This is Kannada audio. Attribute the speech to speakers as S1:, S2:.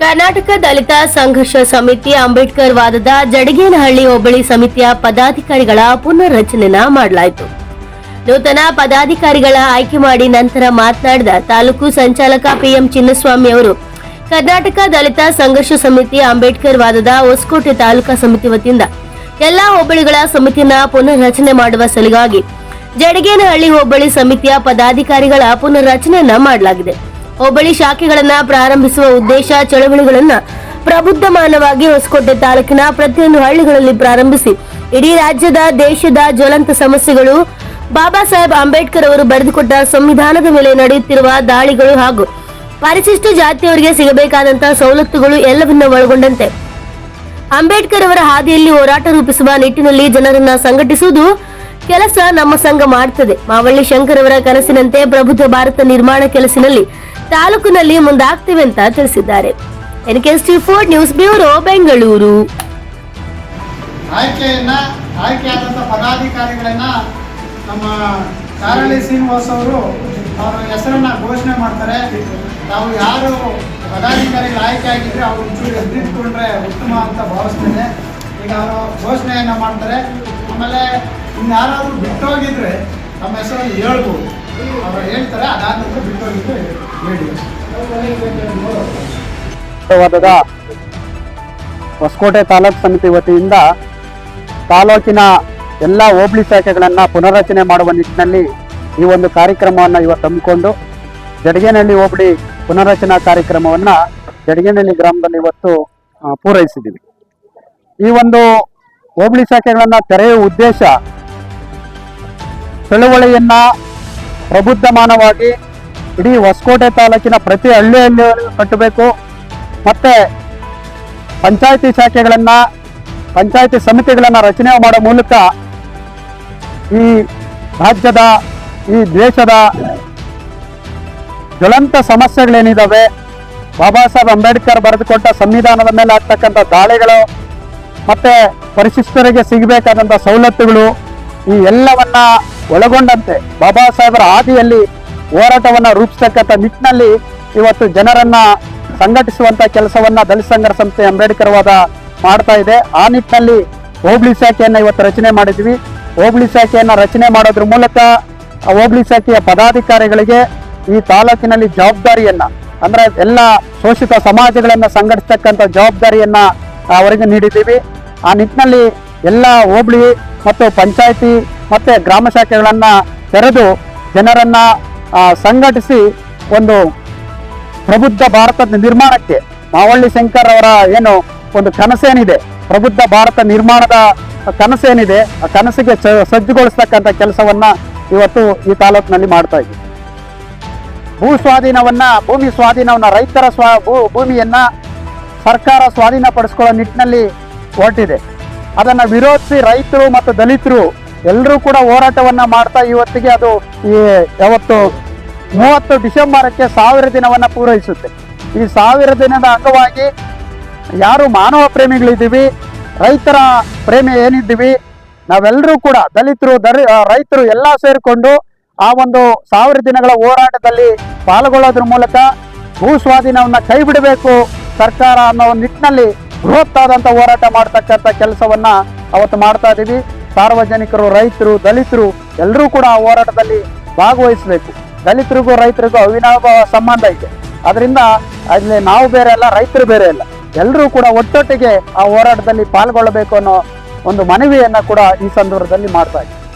S1: ಕರ್ನಾಟಕ ದಲಿತ ಸಂಘರ್ಷ ಸಮಿತಿ ಅಂಬೇಡ್ಕರ್ ವಾದದ ಜಡಗೇನಹಳ್ಳಿ ಹೋಬಳಿ ಸಮಿತಿಯ ಪದಾಧಿಕಾರಿಗಳ ಪುನರ್ರಚನೆನ ಮಾಡಲಾಯಿತು. ನೂತನ ಪದಾಧಿಕಾರಿಗಳ ಆಯ್ಕೆ ಮಾಡಿ ನಂತರ ಮಾತನಾಡಿದ ತಾಲೂಕು ಸಂಚಾಲಕ ಪಿಎಂ ಚಿನ್ನಸ್ವಾಮಿ ಅವರು, ಕರ್ನಾಟಕ ದಲಿತ ಸಂಘರ್ಷ ಸಮಿತಿ ಅಂಬೇಡ್ಕರ್ ವಾದದ ಹೊಸಕೋಟೆ ತಾಲೂಕಾ ಸಮಿತಿ ವತಿಯಿಂದ ಎಲ್ಲಾ ಹೋಬಳಿಗಳ ಸಮಿತಿಯನ್ನ ಪುನರ್ರಚನೆ ಮಾಡುವ ಸಲುವಾಗಿ ಜಡಗೇನಹಳ್ಳಿ ಹೋಬಳಿ ಸಮಿತಿಯ ಪದಾಧಿಕಾರಿಗಳ ಪುನರ್ರಚನೆಯನ್ನ ಮಾಡಲಾಗಿದೆ. ಹೋಬಳಿ ಶಾಖೆಗಳನ್ನ ಪ್ರಾರಂಭಿಸುವ ಉದ್ದೇಶ ಚಳವಳಿಗಳನ್ನ ಪ್ರಬುದ್ಧಮಾನವಾಗಿ ಹೊಸಕೋಟೆ ತಾಲೂಕಿನ ಪ್ರತಿಯೊಂದು ಹಳ್ಳಿಗಳಲ್ಲಿ ಪ್ರಾರಂಭಿಸಿ, ಇಡೀ ರಾಜ್ಯದ, ದೇಶದ ಜ್ವಲಂತ ಸಮಸ್ಯೆಗಳು ಬಾಬಾ ಸಾಹೇಬ್ ಅಂಬೇಡ್ಕರ್ ಅವರು ಬರೆದುಕೊಟ್ಟ ಸಂವಿಧಾನದ ಮೇಲೆ ನಡೆಯುತ್ತಿರುವ ದಾಳಿಗಳು ಹಾಗೂ ಪರಿಶಿಷ್ಟ ಜಾತಿಯವರಿಗೆ ಸಿಗಬೇಕಾದಂತಹ ಸವಲತ್ತುಗಳು ಎಲ್ಲವನ್ನ ಒಳಗೊಂಡಂತೆ. ಅಂಬೇಡ್ಕರ್ ಅವರ ಹಾದಿಯಲ್ಲಿ ಹೋರಾಟ ರೂಪಿಸುವ ನಿಟ್ಟಿನಲ್ಲಿ ಜನರನ್ನ ಸಂಘಟಿಸುವುದು ಕೆಲಸ ನಮ್ಮ ಸಂಘ ಮಾಡುತ್ತದೆ ಮಾವಳ್ಳಿ ಶಂಕರ್ ಅವರ ಕನಸಿನಂತೆ ಪ್ರಬುದ್ಧ ಭಾರತ ನಿರ್ಮಾಣ ಕೆಲಸದಲ್ಲಿ ತಾಲೂಕಿನಲ್ಲಿ ಮುಂದಾಗ್ತೇವೆ ಅಂತ ತಿಳಿಸಿದ್ದಾರೆ. NKST four news bureau Bengaluru.
S2: ಆಯ್ಕೆಯನ್ನ ಆಯ್ಕೆಯಾದಂಥ ಪದಾಧಿಕಾರಿಗಳನ್ನ ನಮ್ಮ ಕಾರಳಿ ಶ್ರೀನಿವಾಸ್ ಅವರು ಅವರ ಹೆಸರನ್ನ ಘೋಷಣೆ ಮಾಡ್ತಾರೆ. ನಾವು ಯಾರು ಪದಾಧಿಕಾರಿಗಳು ಆಯ್ಕೆ ಆಗಿದ್ರೆ ಅವರು ಒಂಚೂರು ಎದ್ದಿಟ್ಕೊಂಡ್ರೆ ಉತ್ತಮ ಅಂತ ಭಾವಿಸ್ತೇನೆ. ಈಗ ಅವರು ಘೋಷಣೆಯನ್ನ ಮಾಡ್ತಾರೆ. ಆಮೇಲೆ ಇನ್ಯಾರಾದ್ರೂ ಬಿಟ್ಟೋಗಿದ್ರೆ ನಮ್ಮ ಹೆಸರನ್ನು ಹೇಳ್ಬೋದು. ಅವರು ಹೇಳ್ತಾರೆ ಅದಾದ ನಂತರ ಬಿಟ್ಟೋಗಿದ್ರೆ
S3: ವಾದದ ಹೊಸಕೋಟೆ ತಾಲೂಕು ಸಮಿತಿ ವತಿಯಿಂದ ತಾಲೂಕಿನ ಎಲ್ಲ ಹೋಬಳಿ ಶಾಖೆಗಳನ್ನು ಪುನರ್ರಚನೆ ಮಾಡುವ ನಿಟ್ಟಿನಲ್ಲಿ ಈ ಒಂದು ಕಾರ್ಯಕ್ರಮವನ್ನು ಇವತ್ತು ಹಮ್ಮಿಕೊಂಡು ಜಡಗೇನಹಳ್ಳಿ ಹೋಬಳಿ ಪುನರ್ರಚನಾ ಕಾರ್ಯಕ್ರಮವನ್ನು ಜಡಗೇನಹಳ್ಳಿ ಗ್ರಾಮದಲ್ಲಿ ಇವತ್ತು ಪೂರೈಸಿದ್ದೀವಿ. ಈ ಒಂದು ಹೋಬಳಿ ಶಾಖೆಗಳನ್ನು ತೆರೆಯುವ ಉದ್ದೇಶ, ಚಳುವಳಿಯನ್ನ ಪ್ರಬುದ್ಧಮಾನವಾಗಿ ಇಡೀ ಹೊಸಕೋಟೆ ತಾಲೂಕಿನ ಪ್ರತಿ ಹಳ್ಳಿಯಲ್ಲಿ ಕಟ್ಟಬೇಕು. ಮತ್ತೆ ಪಂಚಾಯತಿ ಶಾಖೆಗಳನ್ನ, ಪಂಚಾಯತಿ ಸಮಿತಿಗಳನ್ನ ರಚನೆ ಮಾಡೋ ಮೂಲಕ ಈ ರಾಜ್ಯದ, ಈ ದೇಶದ ಜ್ವಲಂತ ಸಮಸ್ಯೆಗಳೇನಿದ್ದಾವೆ ಬಾಬಾ ಸಾಹೇಬ್ ಅಂಬೇಡ್ಕರ್ ಬರೆದುಕೊಟ್ಟ ಸಂವಿಧಾನದ ಮೇಲೆ ಆಗ್ತಕ್ಕಂಥ ದಾಳಿಗಳು, ಮತ್ತೆ ಪರಿಶಿಷ್ಟರಿಗೆ ಸಿಗಬೇಕಾದಂಥ ಸವಲತ್ತುಗಳು, ಈ ಎಲ್ಲವನ್ನ ಒಳಗೊಂಡಂತೆ. ಬಾಬಾ ಸಾಹೇಬರ ಹಾದಿಯಲ್ಲಿ ಹೋರಾಟವನ್ನ ರೂಪಿಸ್ತಕ್ಕಂಥ ನಿಟ್ಟಿನಲ್ಲಿ ಇವತ್ತು ಜನರನ್ನ ಸಂಘಟಿಸುವಂತ ಕೆಲಸವನ್ನ ದಲಿತ ಸಂಘರ್ಷ ಸಂಸ್ಥೆ ಅಂಬೇಡ್ಕರ್ ವಾದ ಮಾಡ್ತಾ ಇದೆ. ಆ ನಿಟ್ಟಿನಲ್ಲಿ ಹೋಬಳಿ ಶಾಖೆಯನ್ನು ಇವತ್ತು ರಚನೆ ಮಾಡಿದ್ವಿ. ಹೋಬಳಿ ಶಾಖೆಯನ್ನು ರಚನೆ ಮಾಡೋದ್ರ ಮೂಲಕ ಹೋಬಳಿ ಶಾಖೆಯ ಪದಾಧಿಕಾರಿಗಳಿಗೆ ಈ ತಾಲೂಕಿನಲ್ಲಿ ಜವಾಬ್ದಾರಿಯನ್ನ, ಅಂದ್ರೆ ಎಲ್ಲ ಶೋಷಿತ ಸಮಾಜಗಳನ್ನ ಸಂಘಟಿಸ್ತಕ್ಕಂಥ ಜವಾಬ್ದಾರಿಯನ್ನ ಅವರಿಗೆ ನೀಡಿದ್ದೀವಿ. ಆ ನಿಟ್ಟಿನಲ್ಲಿ ಎಲ್ಲ ಹೋಬಳಿ ಮತ್ತು ಪಂಚಾಯಿತಿ ಮತ್ತೆ ಗ್ರಾಮ ಶಾಖೆಗಳನ್ನ ತೆರೆದು ಜನರನ್ನ ಸಂಘಟಿಸಿ ಒಂದು ಪ್ರಬುದ್ಧ ಭಾರತದ ನಿರ್ಮಾಣಕ್ಕೆ ಮಾವಳ್ಳಿ ಶಂಕರ್ ಅವರ ಏನು ಒಂದು ಕನಸೇನಿದೆ, ಪ್ರಬುದ್ಧ ಭಾರತ ನಿರ್ಮಾಣದ ಕನಸೇನಿದೆ, ಆ ಕನಸಿಗೆ ಸಜ್ಜುಗೊಳಿಸ್ತಕ್ಕಂಥ ಕೆಲಸವನ್ನ ಇವತ್ತು ಈ ತಾಲೂಕಿನಲ್ಲಿ ಮಾಡ್ತಾ ಇದ್ದೀವಿ. ಭೂ ಸ್ವಾಧೀನವನ್ನ, ಭೂಮಿ ಸ್ವಾಧೀನವನ್ನ, ರೈತರ ಸ್ವಾ, ಭೂ, ಭೂಮಿಯನ್ನ ಸರ್ಕಾರ ಸ್ವಾಧೀನಪಡಿಸ್ಕೊಳ್ಳೋ ನಿಟ್ಟಿನಲ್ಲಿ ಹೊರಟಿದೆ. ಅದನ್ನು ವಿರೋಧಿಸಿ ರೈತರು ಮತ್ತು ದಲಿತರು ಎಲ್ಲರೂ ಕೂಡ ಹೋರಾಟವನ್ನ ಮಾಡ್ತಾ ಇವತ್ತಿಗೆ ಅದು ಈ ಯಾವತ್ತು ಮೂವತ್ತು ಡಿಸೆಂಬರಕ್ಕೆ ಸಾವಿರ ದಿನವನ್ನ ಪೂರೈಸುತ್ತೆ. ಈ ಸಾವಿರ ದಿನದ ಅಂಗವಾಗಿ ಯಾರು ಮಾನವ ಪ್ರೇಮಿಗಳಿದ್ದೀವಿ, ರೈತರ ಪ್ರೇಮಿ ಏನಿದ್ದೀವಿ, ನಾವೆಲ್ಲರೂ ಕೂಡ ದಲಿತರು, ದರಿ ರೈತರು ಎಲ್ಲ ಸೇರಿಕೊಂಡು ಆ ಒಂದು ಸಾವಿರ ದಿನಗಳ ಹೋರಾಟದಲ್ಲಿ ಪಾಲ್ಗೊಳ್ಳೋದ್ರ ಮೂಲಕ ಭೂ ಸ್ವಾಧೀನವನ್ನು ಕೈ ಬಿಡಬೇಕು ಸರ್ಕಾರ ಅನ್ನೋ ನಿಟ್ಟಿನಲ್ಲಿ ಬೃಹತ್ತಾದಂಥ ಹೋರಾಟ ಮಾಡ್ತಕ್ಕಂಥ ಕೆಲಸವನ್ನು ಅವತ್ತು ಮಾಡ್ತಾ ಇದ್ದೀವಿ ಸಾರ್ವಜನಿಕರು, ರೈತರು, ದಲಿತರು ಎಲ್ಲರೂ ಕೂಡ ಆ ಹೋರಾಟದಲ್ಲಿ ಭಾಗವಹಿಸಬೇಕು. ದಲಿತರಿಗೂ ರೈತರಿಗೂ ಅವಿನಾಭಾವ ಸಂಬಂಧ ಇದೆ ಅದರಿಂದ ಅಲ್ಲಿ ನಾವು ಬೇರೆ ಅಲ್ಲ, ರೈತರು ಬೇರೆ ಅಲ್ಲ. ಎಲ್ಲರೂ ಕೂಡ ಒಟ್ಟೊಟ್ಟಿಗೆ ಆ ಹೋರಾಟದಲ್ಲಿ ಪಾಲ್ಗೊಳ್ಳಬೇಕು ಅನ್ನೋ ಒಂದು ಮನವಿಯನ್ನು ಕೂಡ ಈ ಸಂದರ್ಭದಲ್ಲಿ ಮಾಡ್ತಾ ಇದ್ದೀವಿ.